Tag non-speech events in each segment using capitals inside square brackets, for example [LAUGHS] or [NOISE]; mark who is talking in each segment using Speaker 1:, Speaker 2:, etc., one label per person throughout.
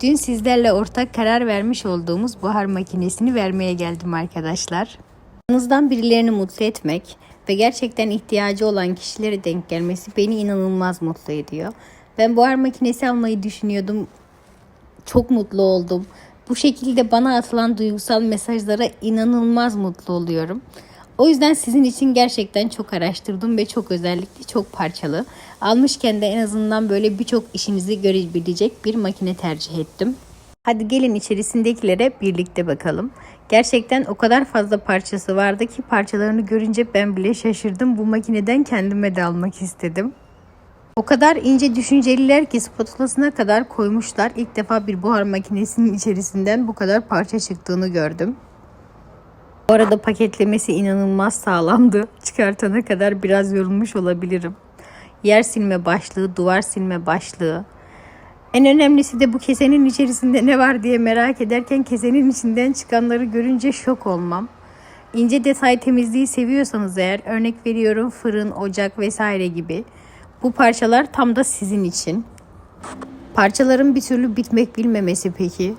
Speaker 1: Dün sizlerle ortak karar vermiş olduğumuz buhar makinesini vermeye geldim arkadaşlar. Yanınızdan birilerini mutlu etmek ve gerçekten ihtiyacı olan kişilere denk gelmesi beni inanılmaz mutlu ediyor. Ben buhar makinesi almayı düşünüyordum. Çok mutlu oldum. Bu şekilde bana atılan duygusal mesajlara inanılmaz mutlu oluyorum. O yüzden sizin için gerçekten çok araştırdım ve çok özellikle çok parçalı. Almışken de en azından böyle birçok işinizi görebilecek bir makine tercih ettim. Hadi gelin içerisindekilere birlikte bakalım. Gerçekten o kadar fazla parçası vardı ki parçalarını görünce ben bile şaşırdım. Bu makineden kendime de almak istedim. O kadar ince düşünceliler ki spatulasına kadar koymuşlar. İlk defa bir buhar makinesinin içerisinden bu kadar parça çıktığını gördüm. Bu arada paketlemesi inanılmaz sağlamdı. [LAUGHS] Çıkartana kadar biraz yorulmuş olabilirim. Yer silme başlığı, duvar silme başlığı. En önemlisi de bu kesenin içerisinde ne var diye merak ederken kesenin içinden çıkanları görünce şok olmam. İnce detay temizliği seviyorsanız eğer örnek veriyorum fırın, ocak vesaire gibi. Bu parçalar tam da sizin için. Parçaların bir türlü bitmek bilmemesi peki.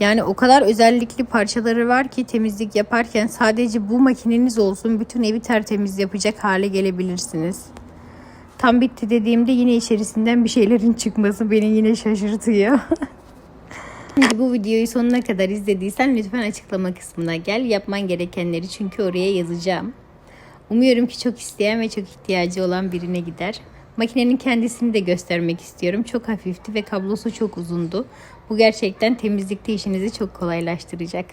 Speaker 1: Yani o kadar özellikli parçaları var ki temizlik yaparken sadece bu makineniz olsun bütün evi tertemiz yapacak hale gelebilirsiniz. Tam bitti dediğimde yine içerisinden bir şeylerin çıkması beni yine şaşırtıyor. [LAUGHS] Şimdi bu videoyu sonuna kadar izlediysen lütfen açıklama kısmına gel. Yapman gerekenleri çünkü oraya yazacağım. Umuyorum ki çok isteyen ve çok ihtiyacı olan birine gider. Makinenin kendisini de göstermek istiyorum. Çok hafifti ve kablosu çok uzundu. Bu gerçekten temizlikte işinizi çok kolaylaştıracak.